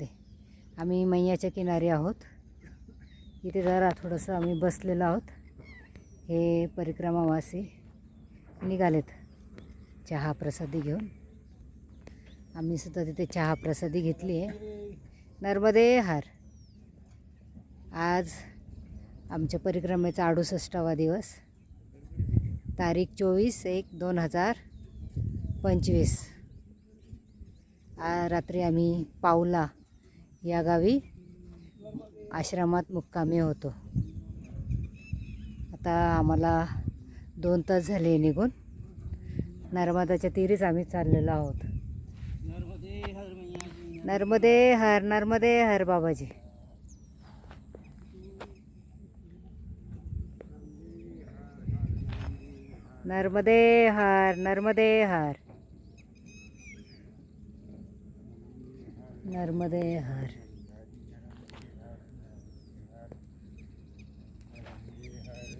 नर्मदे आम्ही मैयाच्या किनारी आहोत. इथे जरा थोडंसं आम्ही बसलेलो आहोत. हे परिक्रमावासी निघालेत चहा प्रसादी घेऊन. आम्ही सुद्धा तिथे चहा प्रसादी घेतली आहे. नर्मदे हार. आज आमच्या परिक्रमेचा अडुसष्टावा दिवस. तारीख चोवीस एक दोन हजार पंचवीस. आ रात्री आम्ही पावला या गावी आश्रमात मुक्कामी होतो. आता आम्हाला दोन तास झाले निघून. नर्मदाच्या तीरीच आम्ही चाललेलो आहोत. नर्मदे हर नर्मदे हर बाबाजी. नर्मदे हर नर्मदे हर. नर्मदे हर।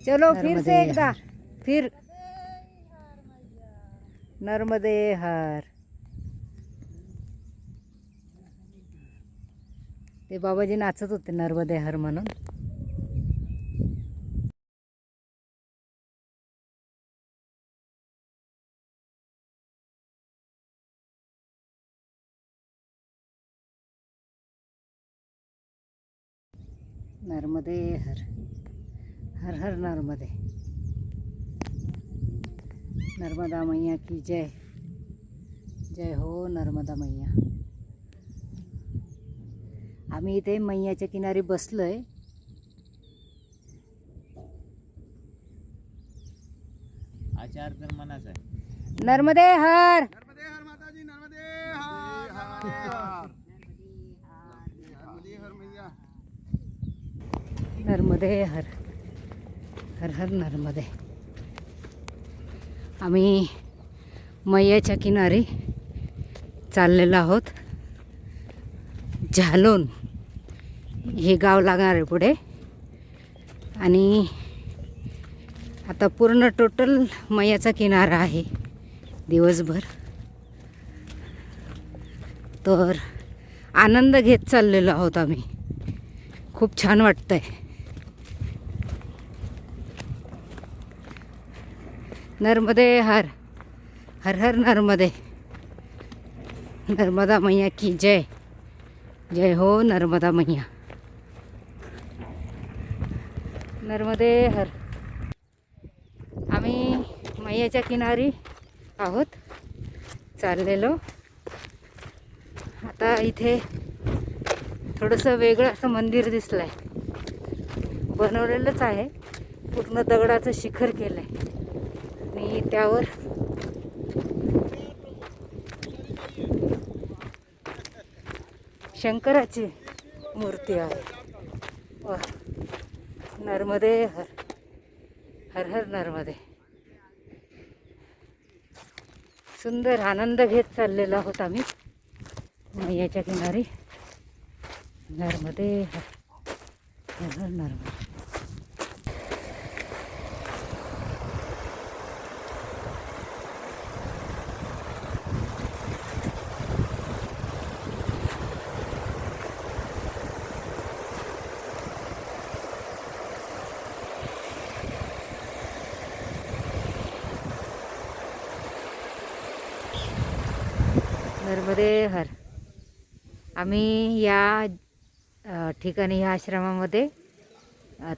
चलो फिर से एकदा फिर। नर्मदे हर। ते बाबाजी नाचत होते नर्मदे हर म्हणून. नर्मदे हर हर हर नर्मदे। नर्मदा मैया की जय। जय हो नर्मदा मैया। आम्ही इथे मैयाच्या किनारी बसलोय. आचार तर मनाच आहे. नर्मदे हर! नर्मदे हर माताजी नर्मदे हर नर्मदे हर नर्मदे हर मैया नर्मदे हर हर हर नर्मदे. आम्ही मैयाच्या किनारी चाललेलो आहोत. झालोन हे गाव लागणार आहे पुढे. आणि आता पूर्ण टोटल मैयाचा किनारा आहे दिवसभर. तर आनंद घेत चाललेलो आहोत आम्ही. खूप छान वाटतं आहे नर्मदे हर. हर हर नर्मदे. नर्मदा मैया की जय. जय हो नर्मदा मैया. नर्मदे हर. आम्ही मैयाच्या किनारी आहोत. चाललेलो. आता इथे थोडंसं वेगळं असं मंदिर दिसलं आहे बनवलेलंच आहे. पूर्ण दगडाचं शिखर केलं आहे आणि त्यावर. शंकराची मूर्ती आहे. वा नर्मदे हर. हर हर नर्मदे. सुंदर आनंद घेत चाललेला आहोत आम्ही मैयाच्या किनारी नर्मदे हर. हर हर नर्मदे. नर्मदे हर. आम्ही या ठिकाणी ह्या आश्रमामध्ये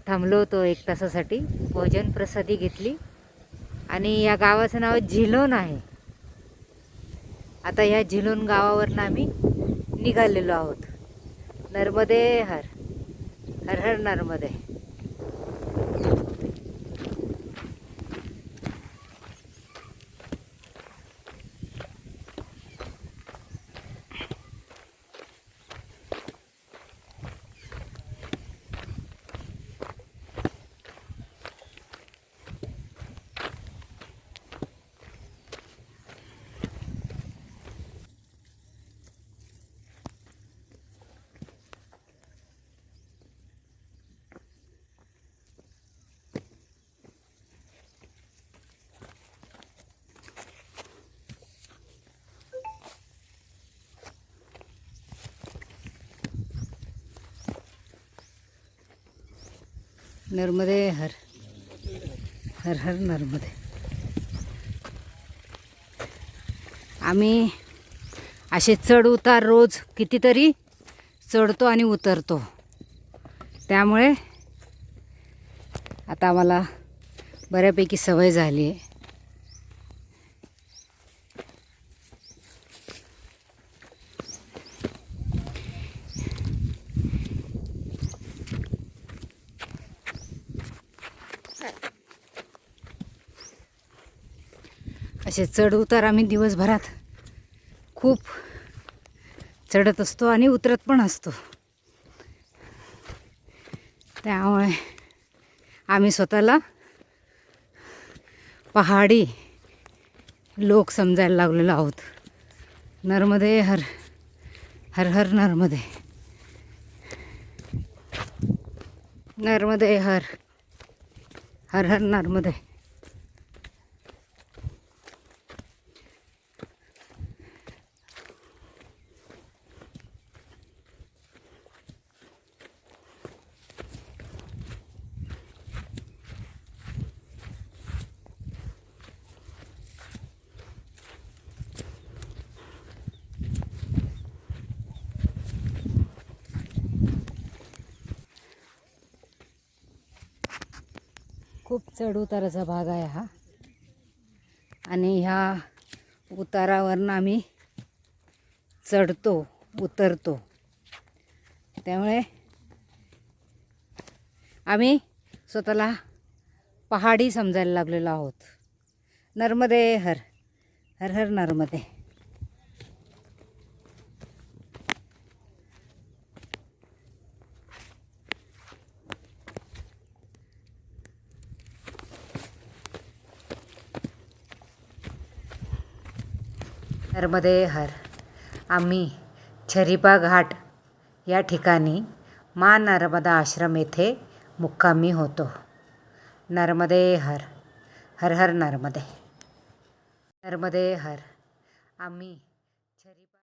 थांबलो होतो एक तासासाठी. भोजन प्रसादी घेतली. आणि या गावाचं नाव झिलोन आहे. आता ह्या झिलोन गावावरनं आम्ही निघालेलो आहोत. नर्मदे हर. हर हर नर्मदे. नर्मदे हर हर हर नर्मदे. आम्ही असे चढ उतार रोज कितीतरी चढतो आणि उतरतो. त्यामुळे आता आम्हाला बऱ्यापैकी सवय झाली आहे. असे चढ उतार आम्ही दिवसभरात खूप चढत असतो आणि उतरत पण असतो. त्यामुळे आम्ही स्वतःला पहाडी लोक समजायला लागलेलो आहोत. नर्मदे हर हर हर नर्मदे. नर्मदे हर हर हर नर्मदे. खूप चढ उताराचा भाग आहे हा. आणि ह्या उतारावरनं आम्ही चढतो उतरतो. त्यामुळे आम्ही स्वतःला पहाडी समजायला लागलेलो आहोत. नर्मदे हर हर हर नर्मदे. नर्मदे हर। आम्ही छरिबा घाट या ठिकाणी मा नर्मदा आश्रम येथे मुक्कामी होतो. नर्मदे हर। हर हर नर्मदे। नर्मदे हर। आम्ही